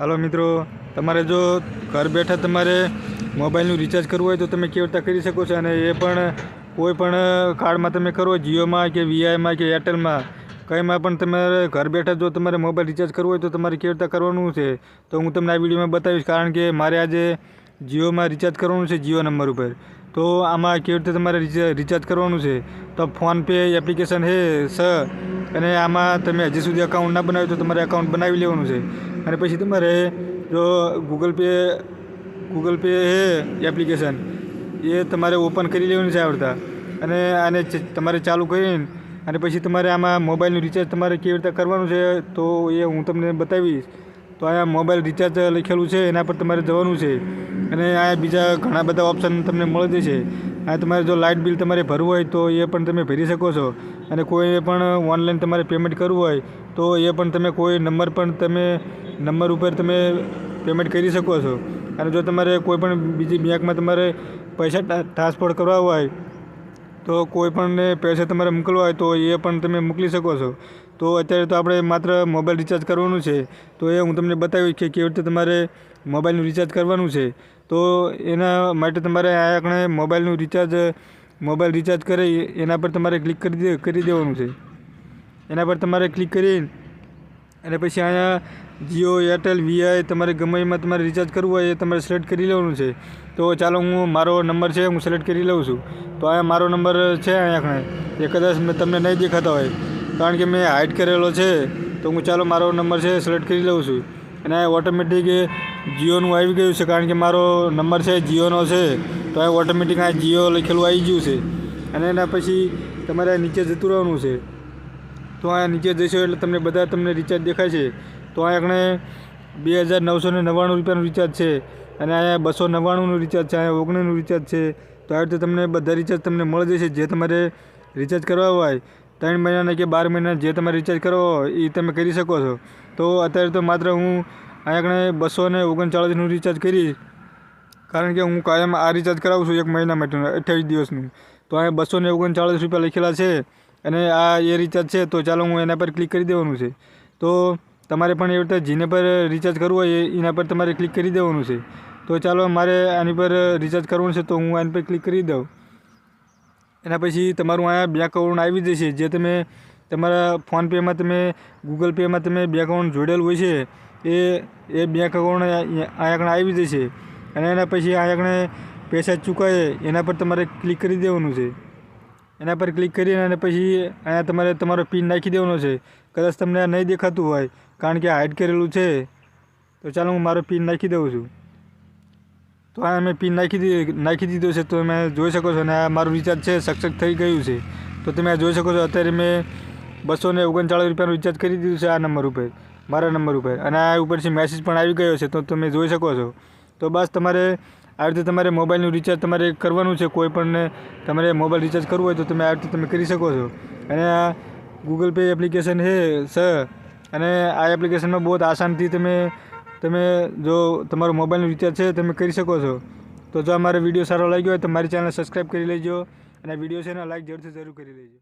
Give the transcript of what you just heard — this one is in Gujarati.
હાલો મિત્રો, તમારે જો ઘર બેઠા તમારે મોબાઈલનું રિચાર્જ કરવું હોય તો તમે કેવી રીતે કરી શકો છો? અને એ પણ કોઈ પણ કાર્ડમાં તમે કરો, જીઓમાં કે વીઆઈમાં કે એરટેલમાં. કંઈમાં પણ તમારે ઘર બેઠા જો તમારે મોબાઈલ રિચાર્જ કરવું હોય તો તમારે કેવી રીતે કરવાનું છે? તો હું તમને આ વિડીયોમાં બતાવીશ, કારણ કે મારે આજે જીઓમાં રિચાર્જ કરવાનું છે, જીઓ નંબર ઉપર. તો આમાં કેવી રીતે તમારે રિચાર્જ કરવાનું છે? તો ફોનપે એપ્લિકેશન હે સ. અને આમાં તમે હજી સુધી અકાઉન્ટ ના બનાવ્યું તો તમારે અકાઉન્ટ બનાવી લેવાનું છે. અને પછી તમારે જો Google Pay Google Pay application એ તમારે ઓપન કરી લેવાનું છે આવડતા. અને આને તમારે ચાલુ કરીને અને પછી તમારે આમાં મોબાઈલનું રિચાર્જ તમારે કેવી રીતે કરવાનું છે તો એ હું તમને બતાવીશ. તો અહીંયા મોબાઈલ રિચાર્જ લખેલું છે, એના પર તમારે જવાનું છે. અને અહીંયા બીજા ઘણા બધા ઓપ્શન તમને મળી જશે. આ તમારે જો લાઇટ બિલ તમારે ભરવું હોય તો એ પણ તમે ભરી શકો છો. અને કોઈ પણ ઓનલાઈન તમારે પેમેન્ટ કરવું હોય તો એ પણ તમે કોઈ નંબર પણ તમે નંબર ઉપર તમે પેમેન્ટ કરી શકો છો. અને જો તમારે કોઈ પણ બીજી બેંકમાં તમારે પૈસા ટ્રાન્સફર કરવા હોય તો કોઈ પણને પૈસા તમારે મોકલવા હોય તો એ પણ તમે મોકલી શકો છો. તો અત્યારે તો આપણે માત્ર મોબાઈલ રિચાર્જ કરવાનું છે. તો એ હું તમને બતાવીશ કે કેવી રીતે તમારે મોબાઈલનું રિચાર્જ કરવાનું છે. તો એના માટે તમારે આ આપણે મોબાઈલનું રિચાર્જ મોબાઈલ રિચાર્જ કરે એના પર તમારે ક્લિક કરી દે, કરી દેવાનું છે. એના પર તમારે ક્લિક કરી અને પછી અહીંયા જીઓ એરટેલ વીઆઈ તમારે ગમે એમાં તમારે રિચાર્જ કરવું હોય એ તમારે સિલેક્ટ કરી લેવાનું છે. તો ચાલો હું મારો નંબર છે હું સિલેક્ટ કરી લઉં છું. તો અહીંયા મારો નંબર છે અહીંયા ખણે એ કદાચ મેં તમને નહીં દેખાતા હોય. કારણ કે મેં હાઇડ કરેલો છે. તો હું ચાલો મારો નંબર છે સિલેક્ટ કરી લઉં છું. અને આ ઓટોમેટિક જીઓનું આવી ગયું છે. કારણ કે મારો નંબર છે જીઓનો છે. તો આ ઓટોમેટિક આ જીઓ લખેલું આવી ગયું છે. અને એના પછી તમારે નીચે જતું રહેવાનું છે. તો અહીંયા નીચે જશો એટલે તમને બધા તમને રિચાર્જ દેખાય છે. તો અહીંયા એકણે બે હજાર નવસો ને નવ્વાણું રૂપિયાનું રિચાર્જ છે. અને અહીંયા બસો નવ્વાણુંનું રિચાર્જ છે અહીંયા ઓગણીનું રિચાર્જ છે. તો આવી રીતે તમને બધા રિચાર્જ તમને મળી જશે. જે તમારે રિચાર્જ કરવા હોય, ત્રણ મહિનાના કે બાર મહિના જે તમારે રિચાર્જ કરવો એ તમે કરી શકો છો. તો અત્યારે તો માત્ર હું અહીંયા કણે બસો ને ઓગણચાળીસનું રિચાર્જ કરી કારણ કે હું કાયમ આ રિચાર્જ કરાવું છું એક મહિના માટેનું અઠ્યાવીસ દિવસનું. તો અહીંયા બસો ને ઓગણચાળીસ રૂપિયા લખેલા છે. અને આ એ રિચાર્જ છે, તો ચાલો હું એના પર ક્લિક કરી દેવાનું છે. તો તમારે પણ એવી રીતે જેને પર રિચાર્જ કરવું હોય એના પર તમારે ક્લિક કરી દેવાનું છે. તો ચાલો મારે આની પર રિચાર્જ કરવાનું છે તો હું આની પર ક્લિક કરી દઉં. એના પછી તમારું અહીંયા બે અકાઉન્ટ આવી જશે. જે તમે તમારા ફોનપેમાં તમે ગૂગલ પેમાં તમે બે અકાઉન્ટ જોડેલું હોય છે, એ એ બેંક અકાઉન્ટ અહીંયા આગળ આવી જશે. અને એના પછી અહીંયા પૈસા ચૂકવાય, એના પર તમારે ક્લિક કરી દેવાનું છે. એના પર ક્લિક કરીને અને પછી અહીંયા તમારે તમારો પિન નાખી દેવાનો છે. કદાચ તમને આ નહીં દેખાતું હોય કારણ કે હાઇડ કરેલું છે, તો ચાલો હું મારો પિન નાખી દઉં છું. તો આ મેં પિન નાખી દીધી નાખી દીધો છે, તો તમે જોઈ શકો છો અને આ મારું રિચાર્જ છે સક્સેસ થઈ ગયું છે. તો તમે આ જોઈ શકો છો, અત્યારે મેં બસો ને ઓગણચાળીસ રૂપિયાનું રિચાર્જ કરી દીધું છે આ નંબર ઉપર, મારા નંબર ઉપર. અને આ ઉપરથી મેસેજ પણ આવી ગયો છે, તો તમે જોઈ શકો છો. તો બસ તમારે આવી રીતે તમારે મોબાઈલનું રિચાર્જ તમારે કરવાનું છે, કોઈ પણને તમારે મોબાઈલ રિચાર્જ કરવું હોય તો તમે આવી રીતે તમે કરી શકો છો. અને આ ગૂગલ પે એપ્લિકેશન છે સર અને આ એપ્લિકેશનમાં બહુ આસાનથી તમે તમે જો તમારો મોબાઈલનું રિચાર્જ છે, તમે કરી શકો છો. તો જો અમારો વીડિયો સારો લાગ્યો હોય તો મારી ચેનલ સબસ્ક્રાઈબ કરી લેજો અને વીડિયો છે ને લાઈક જરૂરથી જરૂર કરી લેજો.